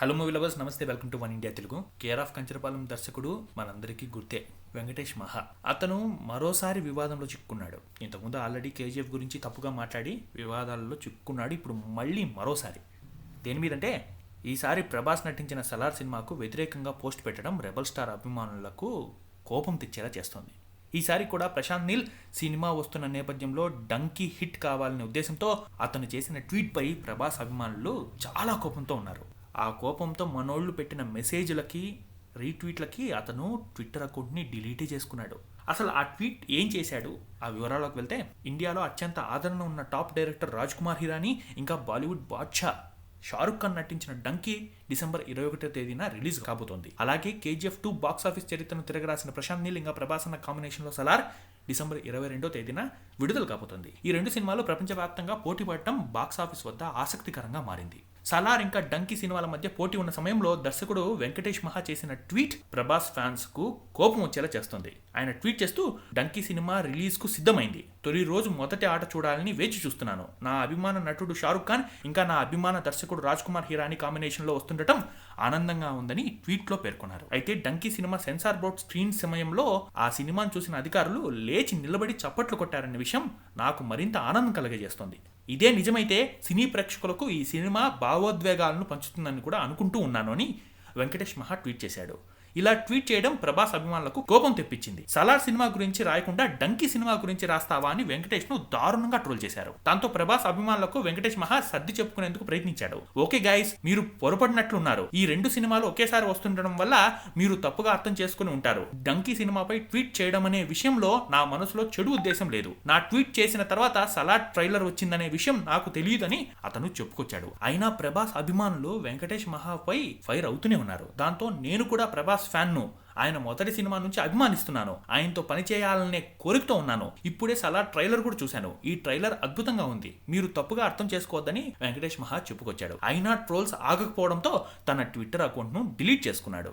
Hello movie lovers నమస్తే welcome to one India Telugu care of Kancharapalem దర్శకుడు మనందరికీ గుర్తే. వెంకటేష్ మహా. అతను మరోసారి వివాదంలో చిక్కుకున్నాడు ఇంతకుముందు ఆల్రెడీ కేజీఎఫ్ గురించి తప్పుగా మాట్లాడి వివాదాలలో చిక్కుకున్నాడు ఇప్పుడు మళ్ళీ మరోసారి. దేని మీదంటే ఈసారి ప్రభాస్ నటించిన సలార్ సినిమాకు వ్యతిరేకంగా పోస్ట్ పెట్టడం రెబల్ స్టార్ అభిమానులకు కోపం తెచ్చేలా చేస్తోంది. ఈసారి కూడా ప్రశాంత్ నీల్ సినిమా వస్తున్న నేపథ్యంలో డంకీ హిట్ కావాలనే ఉద్దేశంతో అతను చేసిన ట్వీట్పై ప్రభాస్ అభిమానులు చాలా కోపంతో ఉన్నారు. ఆ కోపంతో మనోళ్ళు పెట్టిన మెసేజ్లకి రీట్వీట్లకి అతను ట్విట్టర్ అకౌంట్ని డిలీటే చేసుకున్నాడు. అసలు ఆ ట్వీట్ ఏం చేశాడు? ఆ వివరాలకు వెళ్తే ఇండియాలో అత్యంత ఆదరణ ఉన్న టాప్ డైరెక్టర్ రాజ్ కుమార్ హిరానీ ఇంకా బాలీవుడ్ బాద్షా షారుఖ్ ఖాన్ నటించిన డంకీ డిసెంబర్ ఇరవై ఒకటో తేదీన రిలీజ్ కాబోతోంది. అలాగే కేజీఎఫ్ టూ బాక్స్ ఆఫీస్ చరిత్రను తిరగరాసిన ప్రశాంత్ నీల్ ఇంకా ప్రభాస్ కాంబినేషన్లో సలార్ డిసెంబర్ ఇరవై రెండో తేదీన విడుదల కాబోతోంది. ఈ రెండు సినిమాలు ప్రపంచవ్యాప్తంగా పోటీ పడటం బాక్స్ ఆఫీస్ వద్ద ఆసక్తికరంగా మారింది. సలార్ ఇంకా డంకీ సినిమాల మధ్య పోటీ ఉన్న సమయంలో దర్శకుడు వెంకటేష్ మహా చేసిన ట్వీట్ ప్రభాస్ ఫ్యాన్స్కు కోపం వచ్చేలా చేస్తుంది. ఆయన ట్వీట్ చేస్తూ డంకీ సినిమా రిలీజ్కు సిద్ధమైంది. తొలి రోజు మొదటి ఆట చూడాలని వేచి చూస్తున్నాను. నా అభిమాన నటుడు షారుఖ్ ఖాన్ ఇంకా నా అభిమాన దర్శకుడు రాజ్ కుమార్ హీరాని కాంబినేషన్లో వస్తుండటం ఆనందంగా ఉందని ట్వీట్లో పేర్కొన్నారు. అయితే Dunki cinema censor board screen సమయంలో ఆ సినిమాను చూసిన అధికారులు లేచి నిలబడి చప్పట్లు కొట్టారనే విషయం నాకు మరింత ఆనందం కలగజేస్తోంది. ఇదే నిజమైతే సినీ ప్రేక్షకులకు ఈ సినిమా భావోద్వేగాలను పంచుతుందని కూడా అనుకుంటూ ఉన్నాను అని వెంకటేష్ మహా ట్వీట్ చేశాడు. ఇలా ట్వీట్ చేయడం ప్రభాస్ అభిమానులకు కోపం తెప్పించింది. సలార్ సినిమా గురించి రాయకుండా డంకీ సినిమా గురించి రాస్తావా అని వెంకటేష్ను దారుణంగా ట్రోల్ చేశారు. దాంతో ప్రభాస్ అభిమానులకు వెంకటేష్ మహా సర్ది చెప్పుకునేందుకు ప్రయత్నించాడు. ఓకే గైస్ మీరు పొరపడినట్లున్నారు. ఈ రెండు సినిమాలు ఒకేసారి వస్తుండడం వల్ల మీరు తప్పుగా అర్థం చేసుకుని ఉంటారు. డంకీ సినిమాపై ట్వీట్ చేయడం అనే విషయంలో నా మనసులో చెడు ఉద్దేశం లేదు. నా ట్వీట్ చేసిన తర్వాత సలార్ ట్రైలర్ వచ్చిందనే విషయం నాకు తెలియదని అతను చెప్పుకొచ్చాడు. అయినా ప్రభాస్ అభిమానులు వెంకటేష్ మహాపై ఫైర్ అవుతూనే ఉన్నారు. దాంతో నేను కూడా ప్రభాస్ ప్రభాస్ ఫ్యాన్ను ఆయన మొదటి సినిమా నుంచి అభిమానిస్తున్నాను. ఆయనతో పనిచేయాలనే కోరికతో ఉన్నాను. ఇప్పుడే సలార్ ట్రైలర్ కూడా చూశాను. ఈ ట్రైలర్ అద్భుతంగా ఉంది. మీరు తప్పుగా అర్థం చేసుకోవద్దని వెంకటేష్ మహా చెప్పుకొచ్చాడు. అయినా ట్రోల్స్ ఆగకపోవడంతో తన ట్విట్టర్ అకౌంట్ను డిలీట్ చేసుకున్నాడు.